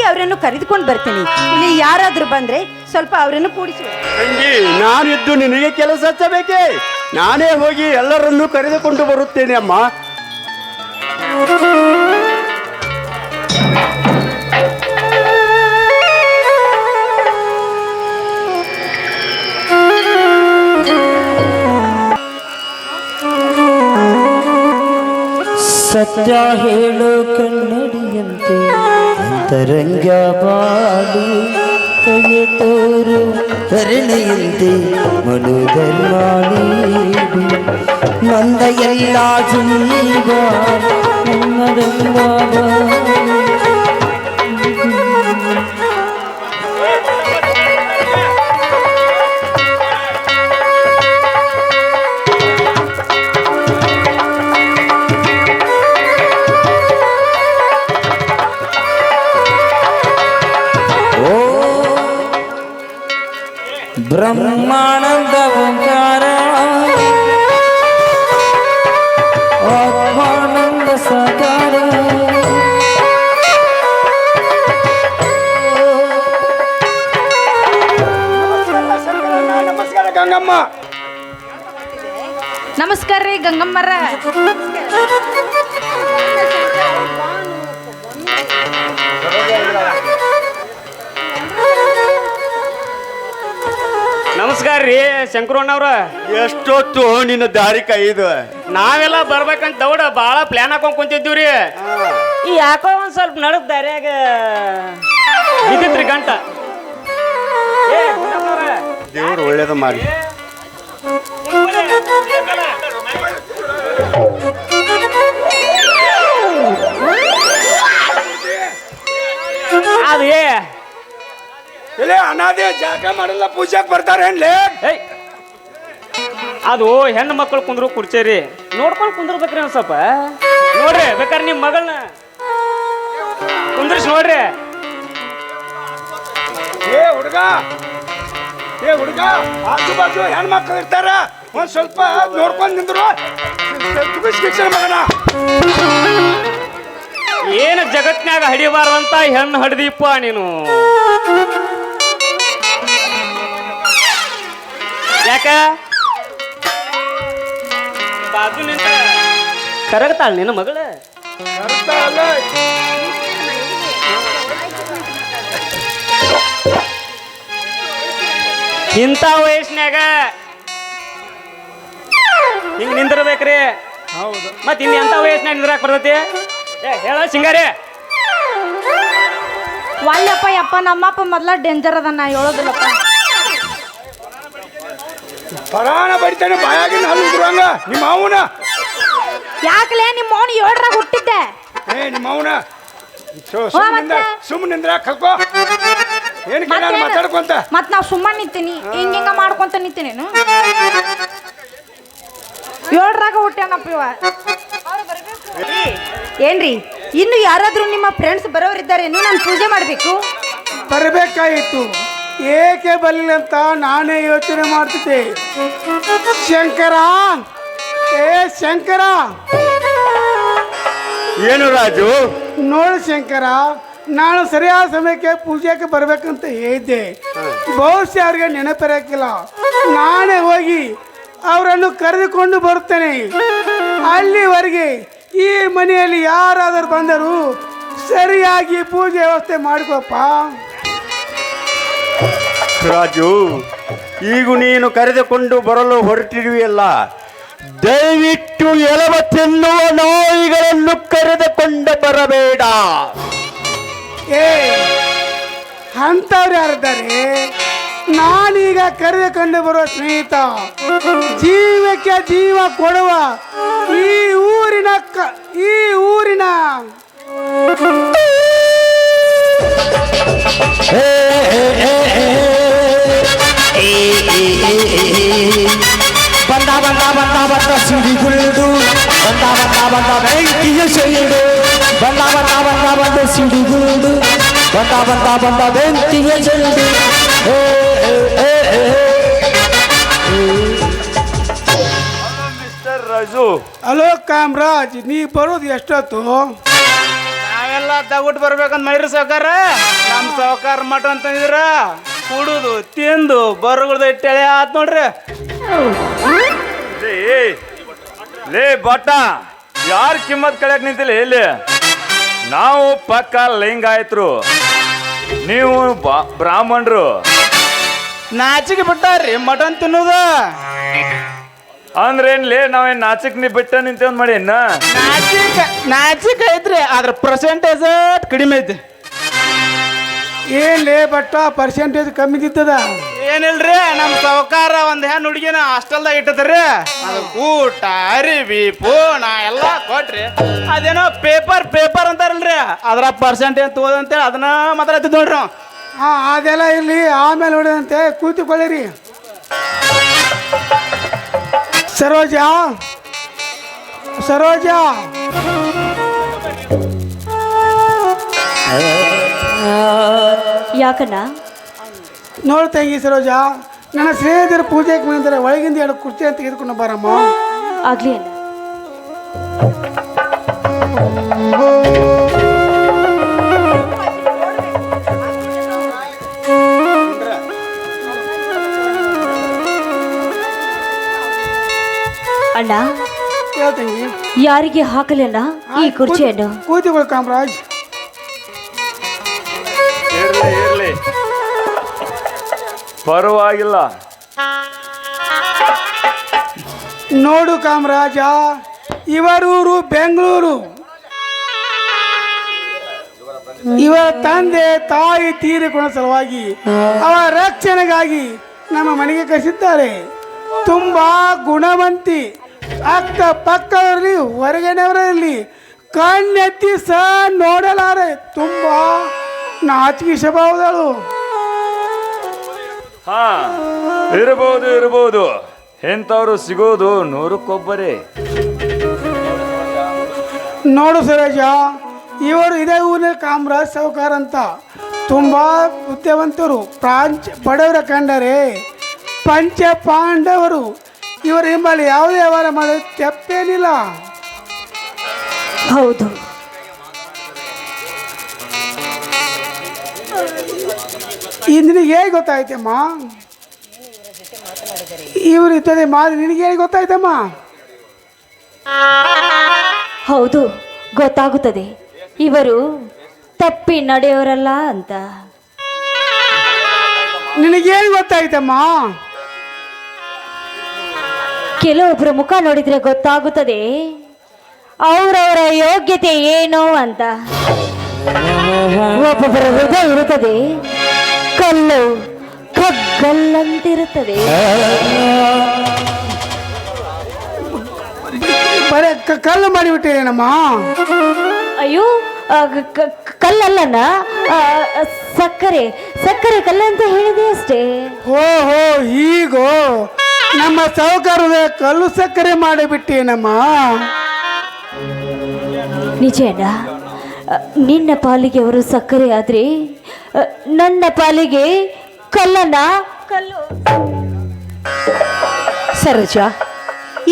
ಹೋಗಿ ಅವರನ್ನು ಕರೆದುಕೊಂಡು ಬರ್ತೀನಿ. ಇಲ್ಲಿ ಯಾರಾದರೂ ಬಂದ್ರೆ ಸ್ವಲ್ಪ ಅವರನ್ನು ಕೂಡಿಸು. ತಂಗಿ ನಾನಿದ್ದು ನಿನಗೆ ಕೆಲಸ ಹಚ್ಚಬೇಕೇ? ನಾನೇ ಹೋಗಿ ಎಲ್ಲರನ್ನೂ ಕರೆದುಕೊಂಡು ಬರುತ್ತೇನೆ ಅಮ್ಮ. ಸತ್ಯ ಹೇಳು ಕನ್ನಡಿಯಂತೆ ಅಂತರಂಗ ಬಾಳು ಕೈಯ ತೋರು ಕರುಣೆಯಂತೆ ಮನುಧರ್ಮ ನೀಡು ನಂದ ಎಲ್ಲ ಜೀವ ನನ್ನರಂಗ ನಮಸ್ಕಾರ ರೀ ಗಂಗಮ್ಮರ ನಮಸ್ಕಾರ ರೀ ಶಂಕರಣ್ಣವ್ರ ಎಷ್ಟೊತ್ತು ನಿನ್ನ ದಾರಿ ಕೈದು? ನಾವೆಲ್ಲ ಬರ್ಬೇಕಂತ ದೌಡ ಭಾಳ ಪ್ಲಾನ್ ಹಾಕೊಂಡ್ ಕುಂತಿದ್ವಿ ಈ ಯಾಕೋ ಒಂದ್ ಸ್ವಲ್ಪ ನಡಕ್ ದಾರಿಯಾಗ. ಇದ್ರಿ ಗಂಟ. ದೇವ್ರು ಒಳ್ಳೇದ ಮಾಡಿ ಅನಾದೇ ಜಾಗ ಮಾಡಲ್ಲ ಪೂಜಾಕ್ ಬರ್ತಾರೆ ಏನ್ಲೇ? ಏಯ್! ಅದು ಹೆಣ್ಣು ಮಕ್ಕಳು ಕುಂದ್ರು ಕುರ್ಚೇರಿ. ನೋಡ್ಕೊಂಡು ಕುಂದ್ರಬೇಕ್ರಿ ಒಂದ್ ಸ್ವಲ್ಪ. ನೋಡ್ರಿ ಬೇಕಾದ್ರೆ ನಿಮ್ಮ ಮಗಳನ್ನ ಕುಂದ್ರಿಸಿ ನೋಡ್ರಿ. ಏ ಹುಡುಗ ಏ ಹುಡುಗ ಆಜು ಬಾಜು ಹೆಣ್ಮಕ್ಳು ಇರ್ತಾರ ಒಂದ್ ಸ್ವಲ್ಪ ನೋಡ್ಕೊಂಡ್ ನಿಂದ್ರು. ಶಿಕ್ಷಣ ಮಗನ. ಏನು ಜಗತ್ನ್ಯಾಗ ಹಡಿಬಾರ್ದಂತ ಹೆಣ್ಣು ಹಡ್ದಿಪ್ಪ ನೀನು. ಯಾಕ? ಬಾಜು ನಿಂತ. ಕರಗತಾಳ ನಿನ್ನ ಮಗಳ? ಇಂತ ಇಂಥ ವಯಸ್ಸಿನಾಗ ಹಿಂಗ್ ನಿಂದಿರ್ಬೇಕ್ರಿ? ಹೌದು ಮತ್ ಇನ್ ಎಂತ ವಯಸ್ಸಿನಾಗ ನಿಂದ್ರಾಕ್ ಬರ್ತೈತಿ? ಏ ಹೇಳ ಸಿಂಗಾರಿ. ವಲ್ಲಪ್ಪ ಯಪ್ಪ ನಮ್ಮಪ್ಪ ಮೊದ್ಲ ಡೇಂಜರ್ ಅದ ನಾ ಹೇಳೋದಿಲ್ಲಪ್ಪ. ಪರಾಣ ಬಡಿತಾನೆ ಬಾಯಾಗಿನ ಹಲ್ಲು ಉದ್ರುವಂಗ ನಿಮ್ಮ ಅವನ ಯಾಕಲೇ ನಿಮ್ಮ ಅವನು ಏಳ್ರಾಗ ಹುಟ್ಟಿದ್ದೆ? ಏ ನಿಮ್ಮ ಅವನ ಸುಮ್ಮನಿಂದ? ಸುಮ್ಮನಿಂದ್ರ ಕಲ್ಕೋ. ಏನು ಕೇಳ? ಮಾತಾಡ್ಕೊಂತ ಮತ್ ನಾವ್ ಸುಮ್ಮನೆ ನಿಂತೀನಿ. ಹಿಂಗ ಹಿಂಗ ಮಾಡ್ಕೊಂತ ನಿಂತೀನಿ ಏಳರಾಗ ಹುಟ್ಟ್ಯಾನಪ್ಪ ಇವ. ಏನ್ರಿ ಇನ್ನು ಯಾರಾದರೂ ನಿಮ್ಮ ಫ್ರೆಂಡ್ಸ್ ಬರೋರಿದ್ದಾರೇನು ನಾನು ಪೂಜೆ ಮಾಡಬೇಕು? ಬರಬೇಕಾಯಿತು. ಏಕೆ ಬರಲಿಲ್ಲ ಅಂತ ನಾನೇ ಯೋಚನೆ ಮಾಡ್ತಿದ್ದೆ. ಶಂಕರ! ಏ ಶಂಕರ! ಏನು ರಾಜು? ನೋಡು ಶಂಕರ ನಾನು ಸರಿಯಾದ ಸಮಯಕ್ಕೆ ಪೂಜೆಗೆ ಬರಬೇಕಂತ ಹೇಳಿದ್ದೆ. ಬಹುಶಃ ಅವ್ರಿಗೆ ನೆನಪಿರಕ್ಕಿಲ್ಲ. ನಾನೇ ಹೋಗಿ ಅವರನ್ನು ಕರೆದುಕೊಂಡು ಬರುತ್ತೇನೆ. ಅಲ್ಲಿವರೆಗೆ ಈ ಮನೆಯಲ್ಲಿ ಯಾರಾದರೂ ಬಂದರೂ ಸರಿಯಾಗಿ ಪೂಜೆ ವ್ಯವಸ್ಥೆ ಮಾಡಿಕೊಪ್ಪ ರಾಜು ಈಗ ನೀನು ಕರೆದುಕೊಂಡು ಬರಲು ಹೊರಟಿರುವೆಯಲ್ಲ. ದಯವಿಟ್ಟು ಎಲವ ತಿನ್ನುವ ನಾಯಿಗಳನ್ನು ಕರೆದುಕೊಂಡು ಬರಬೇಡ. ಏ ಅಂಥವ್ರು ಯಾರಿದ್ದಾರೆ? ನಾನೀಗ ಕರೆದುಕೊಂಡು ಬರುವ ಸ್ನೇಹಿತ ಜೀವಕ್ಕೆ ಜೀವ ಕೊಡುವ ಈ ಊರಿನ ಕ ಈ ಊರಿನ ಬಂದ ಬಂದ ಬಂದ ಬಂದ ಸಿಡಿಗುಳ್ದು ಬಂದ ಬಂದ ಬಂದ ಬೆಂಕಿಯ ಸೈಡು ಬಂದ ಬಂದ ಬಂದ ಬಂದ ಸಿಡಿಗುಳ್ದು ಬಂದ ಬಂದ ಬಂದ ಬೆಂಕಿಯ ಸೈಡು ಏ, ಏ, ಏ, ಏ. ಮಿಸ್ಟರ್ ರಾಜು ಹಲೋ ಕಾಮರಾಜ್ ನೀ ಬರೋದು ಎಷ್ಟೊತ್ತು ನೀವೆಲ್ಲ ತಗೊಟ್ಟು ಬರ್ಬೇಕಂತ ಮಾಡಿರಿ ಸಾವ್ಕಾರ? ನಮ್ಮ ಸಾವ್ಕಾರ ಮಠ ಅಂತಂದಿದ್ರ ಕುಡುದು ತಿಂದು ಬರುಗುಳ್ದು ಇಟ್ಟೆಳೆ ಆತ್ ನೋಡ್ರಿ. ಲೇ ಲೇ ಬಟ್ಟ ಯಾರ ಕಿಮ್ಮತ್ ಕಳ್ಯಾಕ್ ನಿಂತಿಲ್ಲ ಇಲ್ಲಿ? ನಾವು ಪಕ್ಕ ಲಿಂಗಾಯತ್ರು. ನೀವು ಬಾ- ಬ್ರಾಹ್ಮಣರು. ನಾಚಿಗೆ ಬಿಟ್ಟಾರ್ರಿ ಮಟನ್ ತಿನ್ನೋದು. ಅಂದ್ರೇನ್ ಲೇ ನಾವೇನ್ ನಾಚಿಕ್ ನೀ ಬಿಟ್ಟ ನಿಂತೇವ್ ಮಾಡಿ ನಾಚಿಕ್ ನಾಚಿಕ ನಾಚಿಕ ಐತ್ರಿ ಅದ್ರ ಪರ್ಸೆಂಟೇಜ್ ಕಡಿಮೆ ಐತಿ. ಏನ್ ಲೇ ಬಟ್ಟ ಪರ್ಸೆಂಟೇಜ್ ಕಮ್ಮಿ ಇದ್ದದ ಏನಿಲ್ರಿ ನಮ್ಮ ಸಾವುಕಾರ ಒಂದ್ ಹೆಣ್ಣು ಹುಡುಗಿನ ಹಾಸ್ಟೆಲ್ದಾಗ ಇಟ್ಟದ್ರಿ. ಅದು ಊಟ ಅರಿವಿ ಪೂಣ ಎಲ್ಲ ಕೊಟ್ರಿ. ಅದೇನೋ ಪೇಪರ್ ಪೇಪರ್ ಅಂತಾರಲ್ರಿ. ಅದ್ರ ಪರ್ಸೆಂಟೇಜ್ ತೋದ ಅಂತೇಳಿ ಅದನ್ನ ಮಾತಾಡ್ತಿದ್ ನೋಡ್ರಿ ನಾವು. ಹಾ ಅದೆಲ್ಲ ಇರ್ಲಿ ಆಮೇಲೆ ನೋಡಿದಂತೆ ಕೂತುಕೊಳ್ಳಿರಿ. ಸರೋಜ ಸರೋಜ ಯಾಕಣ್ಣ ನೋಡು ತಂಗಿ ಸರೋಜ ನನ್ನ ಸ್ನೇಹಿತರ ಪೂಜೆಗೆ ಬಂದರೆ ಒಳಗಿಂದ ಎರಡು ಕುರ್ಚಿ ಅಂತ ತೆಗೆದುಕೊಂಡು ಬಾರಮ್ಮ ಆಗ್ಲಿ ತಂಗಿ ಯಾರಿಗೆ ಹಾಕಲಿಲ್ಲ? ಈ ಕುರ್ಚಿಯನ್ನು? ಕೂತಿಕೊಳ್ಳಿ ಕಾಮರಾಜ್. ಇರ್ಲಿ ಇರ್ಲಿ. ಪರವಾಗಿಲ್ಲ. ನೋಡು ಕಾಮರಾಜ ಇವರೂರು ಬೆಂಗಳೂರು. ಇವರ ತಂದೆ ತಾಯಿ ತೀರಿಕೊಂಡ ಸಲುವಾಗಿ ಅವರ ರಕ್ಷಣೆಗಾಗಿ ನಮ್ಮ ಮನೆಗೆ ಕರೆಸಿದ್ದಾರೆ ತುಂಬಾ ಗುಣವಂತಿ. ಅಕ್ಕ ಪಕ್ಕದವರಲ್ಲಿ ಹೊರಗಡೆಯವರಲ್ಲಿ ಕಣ್ಣೆತ್ತಿ ಸ ನೋಡಲಾರೆ. ತುಂಬಾ ನಾಚಿಕೆ ಸ್ವಭಾವದಳು. ಹಾ ಇರಬಹುದು ಇರಬಹುದು ಎಂಥವ್ರು ಸಿಗೋದು ನೂರಕ್ಕೊಬ್ಬರೇ. ನೋಡು ಸುರೇಶ ಇವರು ಇದೇ ಊರಿನ ಕಾಮರಾಜ್ ಸಾವುಕಾರ ಅಂತ. ತುಂಬ ಬುದ್ಧಿವಂತರು ಪ್ರಾಂಚ ಬಡವರ ಕಂಡರೆ ಪಂಚ ಪಾಂಡವರು. ಇವರ ಹಿಂಬಳಿ ಯಾವುದೇ ವ್ಯವಹಾರ ಮಾಡೋದು ತಪ್ಪೇನಿಲ್ಲ. ಹೌದು. ಈ ನಿನಗೆ ಹೇಗೆ ಗೊತ್ತಾಯ್ತಮ್ಮ? ಇವರು ಇರ್ತದೆ ಮಾತು ನಿನಗೆ ಹೇಗೆ ಗೊತ್ತಾಯ್ತಮ್ಮ? ಹೌದು ಗೊತ್ತಾಗುತ್ತದೆ. ಇವರು ತಪ್ಪಿ ನಡೆಯೋರಲ್ಲ ಅಂತ. ನಿನಗೇನು ಗೊತ್ತಾಯ್ತಮ್ಮ? ಕೆಲವೊಬ್ಬರ ಮುಖ ನೋಡಿದ್ರೆ ಗೊತ್ತಾಗುತ್ತದೆ. ಅವರವರ ಯೋಗ್ಯತೆ ಏನು ಅಂತ. ಒಬ್ಬೊಬ್ಬರ ಹೃದಯ ಇರುತ್ತದೆ. ಕಲ್ಲು ಕಗ್ಗಲ್ಲಂತಿರುತ್ತದೆ. ಬರೇ ಕ- ಕಲ್ಲು ಮಾಡಿಬಿಟ್ಟಿರೇನಮ್ಮ? ಅಯ್ಯೋ ಕಲ್ಲಲ್ಲನ? ಸಕ್ಕರೆ ಸಕ್ಕರೆ ಕಲ್ಲಂತ ಹೇಳಿದೆ ಅಷ್ಟೇ. ಹೋ ಹೋ ಹೀಗೋ. ನಮ್ಮ ಸಾಹುಕಾರದ ಕಲ್ಲು ಸಕ್ಕರೆ ಮಾಡಿಬಿಟ್ಟೇನಮ್ಮ ನಿಜ ಅಣ್ಣ. ನಿನ್ನ ಪಾಲಿಗೆ ಅವರು ಸಕ್ಕರೆ ಆದ್ರೆ ನನ್ನ ಪಾಲಿಗೆ ಕಲ್ಲನ ಕಲ್ಲು. ಸರೋಜ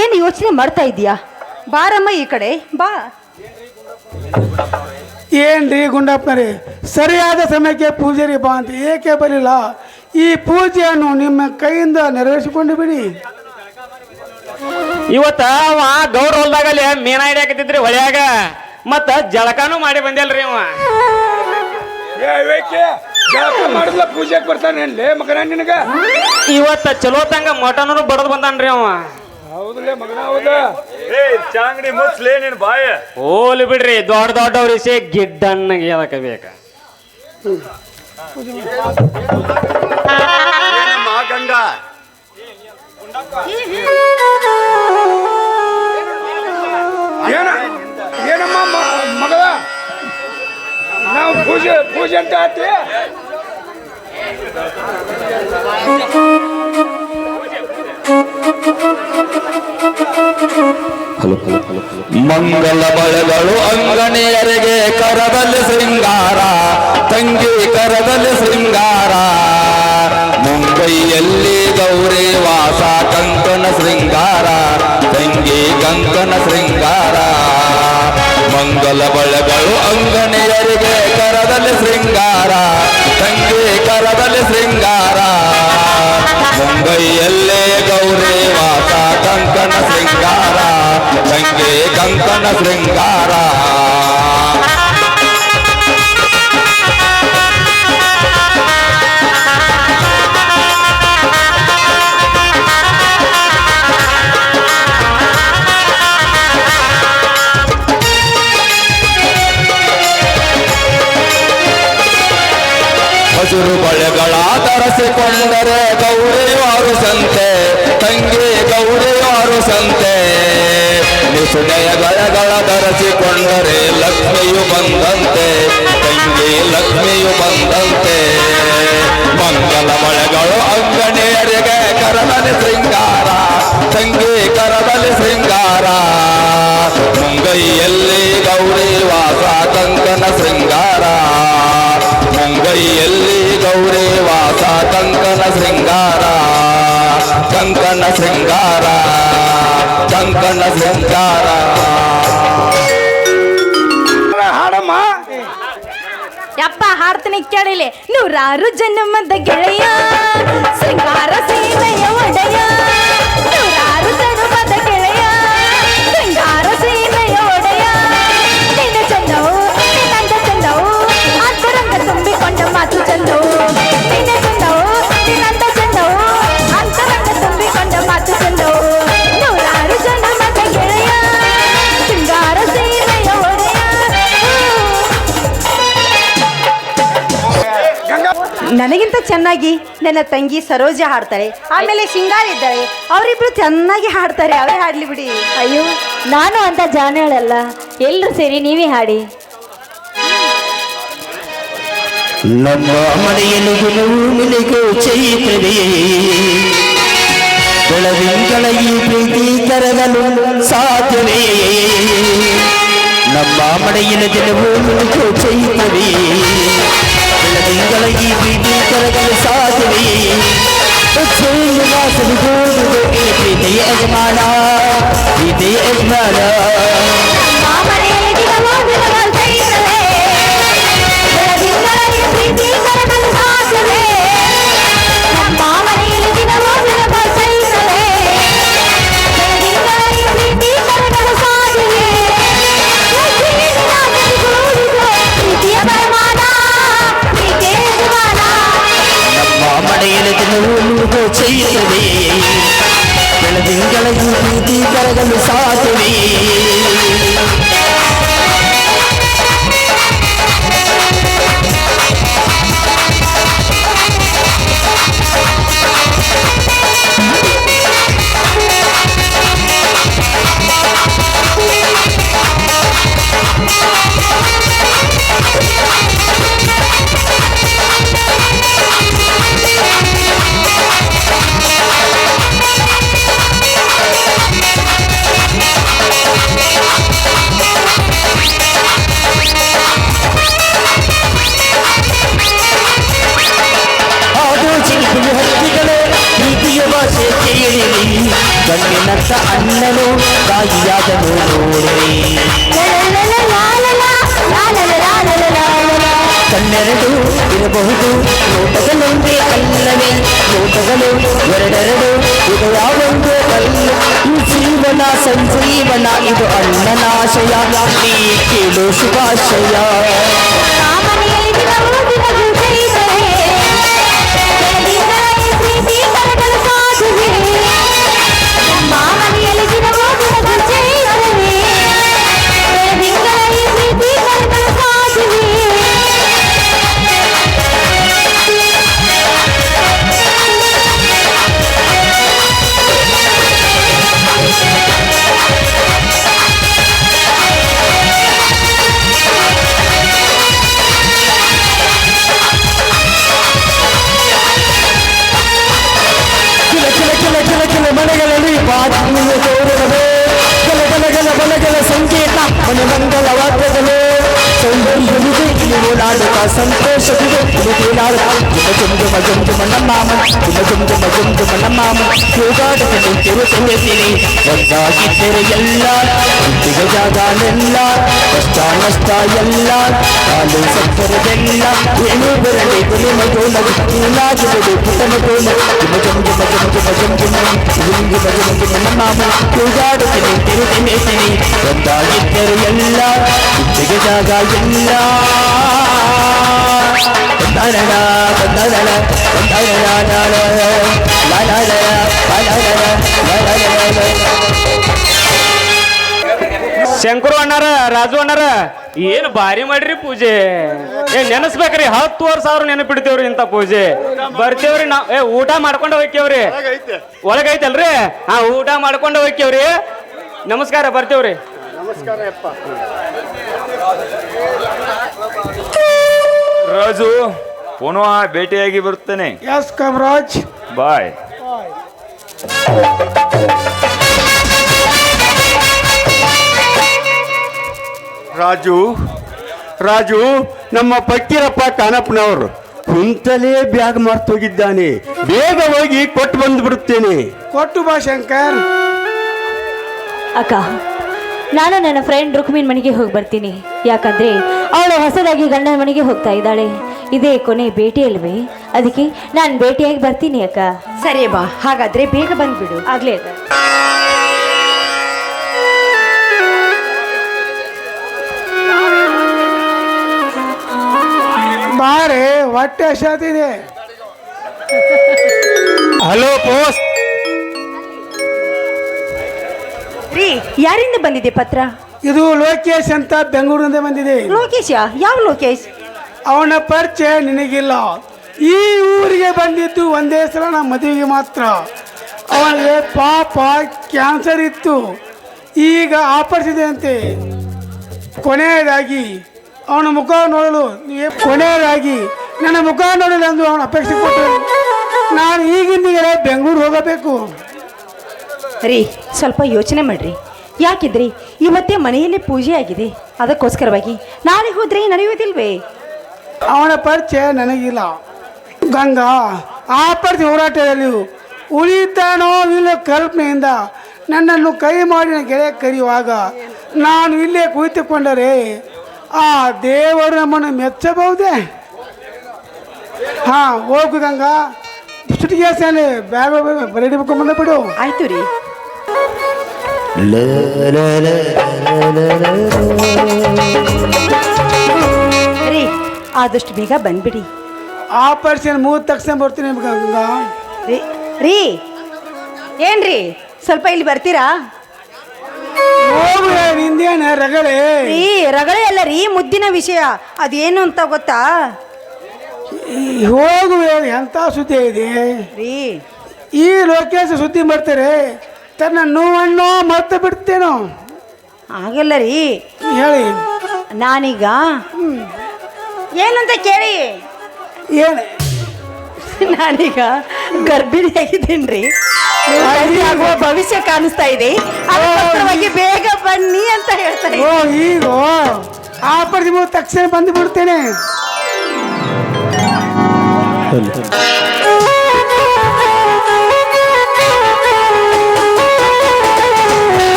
ಏನು ಯೋಚನೆ ಮಾಡ್ತಾ ಇದೀಯಾ ಬಾರಮ್ಮ ಈ ಕಡೆ ಬಾ. ಏನ್ರಿ ಗುಂಡಪ್ಪನರಿ ಸರಿಯಾದ ಸಮಯಕ್ಕೆ ಪೂಜಾರಿ ಬಾ ಅಂತ ಏಕೆ ಬರಲಿಲ್ಲ? ಈ ಪೂಜೆಯನ್ನು ನಿಮ್ಮ ಕೈಯಿಂದ ನೆರವೇರಿಸಿಕೊಂಡು ಬಿಡಿ. ಇವತ್ತ ಅವ ಗೌರ್ ಹೊಲ್ದಾಗ ಅಲ್ಲಿ ಮೀನ ಹಿಡಿಯಾಕತ್ತಿದ್ರಿ ಹೊಳ್ಯಾಗ. ಮತ್ತ ಜಳಕಾನು ಮಾಡಿ ಬಂದಲ್ರಿ ಅವ ಮಾಡಿದ್ಲ ಪೂಜೆಗೆ ಬರ್ತಾನೆ ಲೇ ಮಗನ ನಿನಗ? ಇವತ್ತ ಚಲೋ ತಂಗ ಮಟನೂ ಬಡದ್ ಬಂದಾನ್ರಿ ಅವ. ಹೌದಲೇ ಮಗನ ಹೌದಾ? ಏ ಚಾಂಗಡಿ ಮುಚ್ಲೇ ನಿನ್ ಬಾಯ. ಹೋಲಿ ಬಿಡ್ರಿ ದೊಡ್ಡ ದೊಡ್ಡವ್ರಿಸಿ ಗಿಡ್ಡನ್ನ ಗಿಡ್ಡಣ್ಣಗೆ ಅದಕ್ಕೆ ಬೇಕ ಗಂಗಾ? ಏನ? ಏನಮ್ಮ ಮಗಳ ನಾವು ಪೂಜೆ ಪೂಜೆ ಅಂತ ಆತಿ ಮಂಗಲ ಬಳೆಗಳು ಅಂಗಣಿಯರಿಗೆ ಕರದಲ್ಲಿ ಶೃಂಗಾರ, ತಂಗಿ ಕರದಲ್ಲಿ ಶೃಂಗಾರ. ಮುಂಬೈಯಲ್ಲಿ ಗೌರಿ ವಾಸ ಕಂಕನ ಶೃಂಗಾರ, ತಂಗಿ ಕಂಕನ ಶೃಂಗಾರ. ಮಂಗಲ ಬಳೆಗಳು ಅಂಗಣಿಯರಿಗೆ ಕರದಲ್ಲಿ ಶೃಂಗಾರ, ತಂಗಿ ಕರದಲ್ಲಿ ಶೃಂಗಾರ. ಮುಂಬೈಯಲ್ಲೇ ಗೌರಿ ವಾಸ ಕಂಕಣ ಶೃಂಗಾರ ತಂಗಿ ಕಂಕಣ ಶೃಂಗಾರ ಹಸಿರು ಬಳೆಗಳ ಧರಿಸಿಕೊಂಡರೆ ಗೌರಿವಾರು ಸಂತೆ, ತಂಗಿ ಗೌರಿಯಾರು ಸಂತೆ. ನಿಸುಡೆಯ ಗಳಗಳ ಧರಿಸಿಕೊಂಡರೆ ಲಕ್ಷ್ಮಿಯು ಬಂದಂತೆ, ತಂಗಿ ಲಕ್ಷ್ಮಿಯು ಬಂದಂತೆ. ಮಂಗಲ ಮಳೆಗಳು ಅಂಗಣಿಯರಿಗೆ ಕರದಲ್ಲಿ ಶೃಂಗಾರ, ತಂಗಿ ಕರದಲ್ಲಿ ಶೃಂಗಾರ. ಮುಂಗೈಯಲ್ಲಿ ಗೌರಿ ವಾಸ ಕಂಕನ ಶೃಂಗಾರ. ಮುಂಗೈಯಲ್ಲಿ ಗೌರಿ ವಾಸ ಕಂಕನ ಶೃಂಗಾರ. ಕಂಕನ ಶೃಂಗಾರ ಕಂಕಣ ಶೃಂಗಾರ. ಹಾಡಮ್ಮ. ಯಪ್ಪ ಹಾಡ್ತೀನಿ ಕೇಳಿಲಿ. ನೂರಾರು ಜನ್ಮದ ಗೆಳೆಯ ಶೃಂಗಾರ ಸೀಮೆಯ ಒಡೆಯ. ನೂರಾರು ಜನ್ಮದ ಗೆಳೆಯ ಶೃಂಗಾರ ಸೀಮೆಯ ಒಡೆಯ. ನಿನ್ನ ಚಂದವು ನಿನ್ನಂದ ಚಂದವು ಅಂತರಂಗ ತುಂಬಿಕೊಂಡ ಮಾತು ಚಂದವು. ನನಗಿಂತ ಚೆನ್ನಾಗಿ ನನ್ನ ತಂಗಿ ಸರೋಜ ಹಾಡ್ತಾರೆ ಆಮೇಲೆ ಸಿಂಗಾರ ಇದ್ದಾರೆ ಅವರಿಬ್ರು ಚೆನ್ನಾಗಿ ಹಾಡ್ತಾರೆ ಅವರೇ ಹಾಡ್ಲಿ ಬಿಡಿ. ಅಯ್ಯೋ ನಾನು ಅಂತ ಜಾನಳಲ್ಲ ಎಲ್ಲರೂ ಸೇರಿ ನೀವೇ ಹಾಡಿ. ನಮ್ಮ ಮನೆಯಲ್ಲಿ ಗೆಲುವು ನಿನಗೂ ಚೈತ್ರವೇ ಬೆಳದಿಂಗಳ ಈ ಪ್ರೀತಿ ಕರಗಲು ಸಾಧ್ಯವೇ. ನಮ್ಮ ಮನೆಯಲ್ಲಿ ದಿನವೂ ನಿನಗೂ ಚೈತ್ರವೇ ಈ ಪ್ರೀತಿ ಕರಗಲು ಸಾಧ್ಯವೇ? ಶ್ರೀನಿವಾಸನಿಗೋಡುವುದು ಈ ಪ್ರೀತಿಯ ಯಜಮಾನ ನಮ್ಮ ಅಣ್ಣನು ತಾಯಿಯಾದನು ನೋಡಿರಿ ಕಣ್ಣೆರಡು ಇರಬಹುದು ನೋಟಗಳೊಂದೇ ಅಲ್ಲವೇ ನೋಟಗಳು ಎರಡೆರಡು, ಇದು ಯಾವೊಂದು ಅಲ್ಲ ಜೀವನ ಸಂಜೀವನ, ಇದು ಅಣ್ಣನಾಶಯ ಕೇಳು ಶುಭಾಶಯ. சந்தோஷத்துக்கு இன்னைக்கு எல்லாரும் ஜும ஜும் ஜும ஜும் ஜும நம்மாமன் ஜும ஜும் ஜும ஜும் ஜும நம்மாமன் யோகாடுகளை திரு திரையத்தினை ஒன்றாகி திரையெல்லாம் திகழாகானெல்லாம் கஷ்டா நஷ்டா எல்லாம் காலு சக்கரதெல்லாம் எழுபரலை புலிமை தோணது தூளாகிறது புத்தம தோணது ஜும ஜும் ஜும ஜும ஜும ஜும் ஜும ஜும் ஜும ஜும ஜும நம்மாமன் யோகாடுகளை ಶಂಕರು ಅಣ್ಣಾರ ರಾಜು ಅಣ್ಣಾರ ಏನು ಭಾರಿ ಮಾಡ್ರಿ ಪೂಜೆ? ಏ ನೆನಸ್ಬೇಕ್ರಿ ಹತ್ತು ವರ್ಷ ಅವ್ರು ನೆನಪಿಡ್ತೇವ್ರಿ ಇಂಥ ಪೂಜೆ. ಬರ್ತೇವ್ರಿ ನಾವ್ ಏ ಊಟ ಮಾಡ್ಕೊಂಡು ಹೋಗ್ಯವ್ರಿ. ಒಳಗೈತಲ್ರಿ? ಹಾ ಊಟ ಮಾಡ್ಕೊಂಡು ಹೋಗ್ಯವ್ರಿ. ನಮಸ್ಕಾರ ಬರ್ತೇವ್ರಿ. ರಾಜು ಪುನಃ ಭೇಟಿಯಾಗಿ ಬರುತ್ತೇನೆ. ಎಸ್ ಕಮರಾಜ್ ಬಾಯ್ ರಾಜು ರಾಜು ನಮ್ಮ ಪಕ್ಕೀರಪ್ಪ ಕಾನಪ್ಪನವರು ಕುಂತಲೇ ಬ್ಯಾಗ್ ಮರ್ತೋಗಿದ್ದಾನೆ ಬೇಗ ಹೋಗಿ ಕೊಟ್ಟು ಬಂದು ಬಿಡುತ್ತೇನೆ ಕೊಟ್ಟು ಬಾ ಶಂಕರ್. ಅಕ್ಕ ನಾನು ನನ್ನ ಫ್ರೆಂಡ್ ರುಕ್ಮಿನ್ ಮನೆಗೆ ಹೋಗಿ ಬರ್ತೀನಿ. ಯಾಕಂದ್ರೆ ಅವಳು ಹೊಸದಾಗಿ ಗಂಡನ ಮನೆಗೆ ಹೋಗ್ತಾ ಇದ್ದಾಳೆ. ಇದೇ ಕೊನೆ ಭೇಟಿ ಅಲ್ವೇ? ಅದಕ್ಕೆ ನಾನು ಭೇಟಿಯಾಗಿ ಬರ್ತೀನಿ ಅಕ್ಕ. ಸರಿ ಬಾ ಹಾಗಾದ್ರೆ ಬೇಗ ಬಂದ್ಬಿಡು. ಆಗ್ಲೇ ಅಕ್ಕ. ಬಾರೆ ಹೊಟ್ಟೆ ಹಲೋ ಪೋಸ್ಟ್ ರೀ ಯಾರಿಂದ ಬಂದಿದೆ ಪತ್ರ? ಇದು ಲೋಕೇಶ್ ಅಂತ ಬೆಂಗಳೂರಿಂದ ಬಂದಿದೆ. ಲೋಕೇಶ? ಯಾವ ಲೋಕೇಶ್? ಅವನ ಪರಿಚಯ ನಿನಗಿಲ್ಲ. ಈ ಊರಿಗೆ ಬಂದಿದ್ದು ಒಂದೇ ಸಲ ನಮ್ಮ ಮದುವೆಗೆ ಮಾತ್ರ. ಅವನಿಗೆ ಪಾಪ ಕ್ಯಾನ್ಸರ್ ಇತ್ತು. ಈಗ ಆಪರಿಸಿದೆ ಅಂತೆ ಕೊನೆಯದಾಗಿ ಅವನ ಮುಖ ನೋಡಲು ಕೊನೆಯದಾಗಿ ನನ್ನ ಮುಖ ನೋಡಲು ಎಂದು ಅವನು ಅಪೇಕ್ಷೆ ಕೊಟ್ಟು ನಾನು ಈಗಿಂದಿಗೆ ಬೆಂಗಳೂರು ಹೋಗಬೇಕು. ರೀ, ಸ್ವಲ್ಪ ಯೋಚನೆ ಮಾಡ್ರಿ. ಯಾಕಿದ್ರಿ? ಇವತ್ತೇ ಮನೆಯಲ್ಲಿ ಪೂಜೆ ಆಗಿದೆ ಅದಕ್ಕೋಸ್ಕರವಾಗಿ ನಾಳೆ ಹೋದ್ರೆ ನಡೆಯುವುದಿಲ್ವೇ? ಅವನ ಪರಿಚಯ ನನಗಿಲ್ಲ. ಗಂಗಾ ಆ ಪರಿಚಯ ಹೋರಾಟದಲ್ಲಿ ಉಳಿತಾನೋ ಇಲ್ಲ ಕಲ್ಪನೆಯಿಂದ ನನ್ನನ್ನು ಕೈ ಮಾಡಿನ ಗೆಳೆಯ ಕರೆಯುವಾಗ ನಾನು ಇಲ್ಲೇ ಕುಳಿತುಕೊಂಡರೆ ಆ ದೇವರು ನಮ್ಮನ್ನು ಮೆಚ್ಚಬಹುದೇ? ಹಾಂ ಹೋಗು ಗಂಗಾ. ಸುಟಿಗೆ ಬ್ಯಾಗ್ ರೆಡಿ ಬಂದ ಬಿಡು. ಆಯ್ತು ರೀ. ರೀ ಆದಷ್ಟು ಬೇಗ ಬಂದ್ಬಿಡಿ. ಆಪರೇಷನ್ ಮೂವತ್ತು ತಕ್ಷಣ ಬರ್ತೀನಿ ಗಂಗಾ. ರೀ ರೀ ಏನ್ರಿ ಸ್ವಲ್ಪ ಇಲ್ಲಿ ಬರ್ತೀರಾ? ನಿಂದೇನ ರಗಳೆ? ರೀ ರಗಳೆ ಅಲ್ಲ ರೀ ಮುದ್ದಿನ ವಿಷಯ. ಅದೇನು ಅಂತ ಗೊತ್ತಾ? ಹೋಗು ಎಂಥ ಸುದ್ದಿ ಇದೆ? ರೀ. ಈ ಲೋಕೇಶ ಸುದ್ದಿ ಮಾಡ್ತಾರೆ ತನ್ನ ನೋವನ್ನು ಮತ್ತೆ ಬಿಡ್ತೇನೋ? ಹಾಗಲ್ಲ ರೀ. ಹೇಳಿ. ನಾನೀಗ ಏನಂತ ಕೇಳಿ. ಏನು? ನಾನೀಗ ಗರ್ಭಿಣಿ ಆಗಿದ್ದೀನಿ ರೀ ಆಗುವ ಭವಿಷ್ಯ ಕಾಣಿಸ್ತಾ ಇದೆ. ಅದಕ್ಕೋಸ್ಕರವಾಗಿ ಬೇಗ ಬನ್ನಿ ಅಂತ ಹೇಳ್ತಾರೆ ಓ ಈಗ ಆ ಪರಿಧಿ ತಕ್ಷಣ ಬಂದು ಬಿಡ್ತೇನೆ.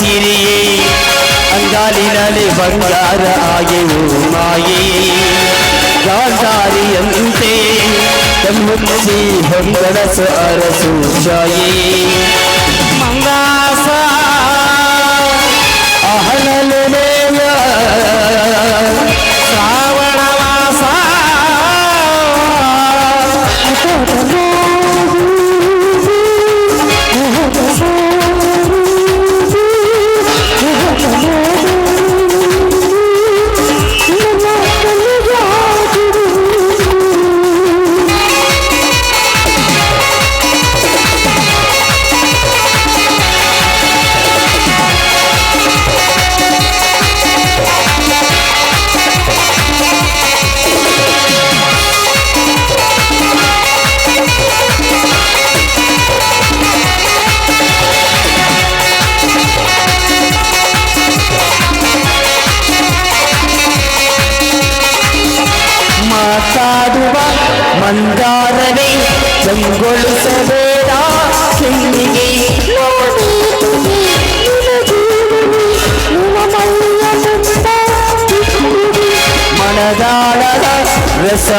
ಸಿಂಗಾರ ಸಿರಿಯೇ ಅಂಗಾಲಿನಲ್ಲಿ ಬಂಗಾರ ಆಗೆವು ಮಾಯೇ. ಗಾಂಧಾರಿಯಂತೆ ಕಮ್ಮುಚ್ಚಿ ಹೊಂಗಡಸ ಅರಸು ಶಾಯೇ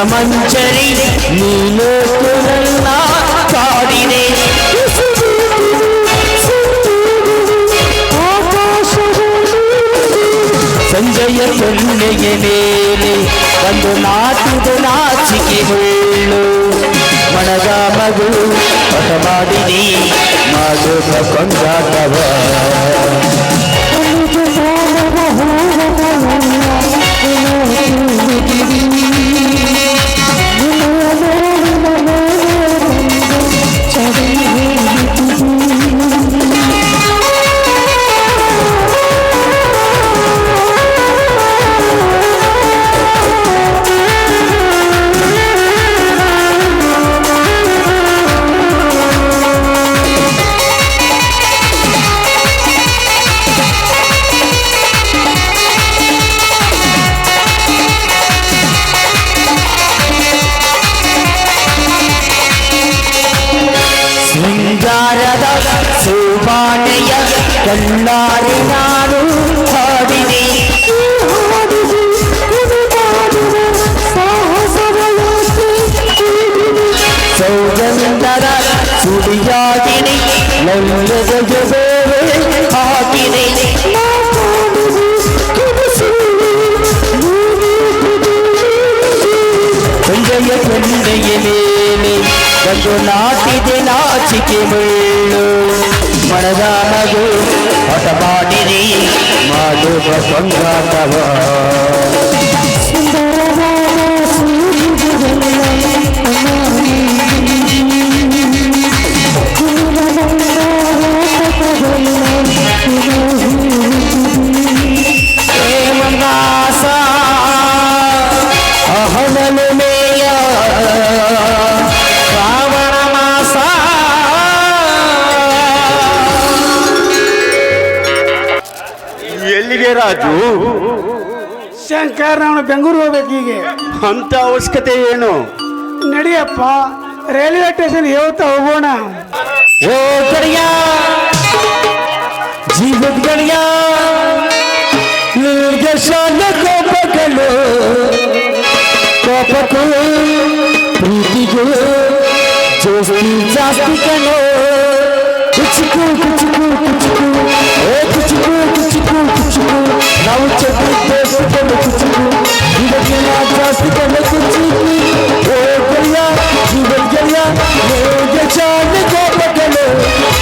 ರಸಮಂಜರಿ ನೀನು ನನ್ನ ಕಾಡಿದೆ ಸಂಜೆಯ ಸೊನ್ನೆಯ ಮೇಲೆ ಒಂದು ನಾಟಿದ ನಾಚಿಕೆ ಹುಳ್ಳು ಮಣದ ಮಗು ಹೊಟ ಮಾಡಿದಿ ಮಾಡುವ ಕೊಂಡಾಟವ ಒಂದು ನಾಟಿದೆ ನಾಚಿಕೆ ಮುಳ್ಳು ಮನದ ಮಗು ಹೊಸ ಮಾಡಿರಿ ಮಾಡುವ ಸಂಗಾಟವ ರಾಜು ಶಂಕರ್ ನಾವು ಬೆಂಗಳೂರು ಹೋಗ್ಬೇಕು ಹೀಗೆ ಅಂತ ಅವಶ್ಯಕತೆ ಏನು ನಡಿಯಪ್ಪ ರೈಲ್ವೆ ಸ್ಟೇಷನ್ ಹೇಳ್ತಾ ಹೋಗೋಣ ಓ ಗಡಿಯ ಜೀವದ ಗಡಿಯ ನಿಲ್ಗೆ ಶಾಲ ಕೋಪಗಳು ಕೋಪಕ್ಕೂ ಪ್ರೀತಿಗೂ ಜೋಸ್ತಿ ಜಾಸ್ತಿ ಕಣೋ ಕುಚುಕು ಕುಚುಕು ಕುಚುಕು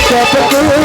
Capital.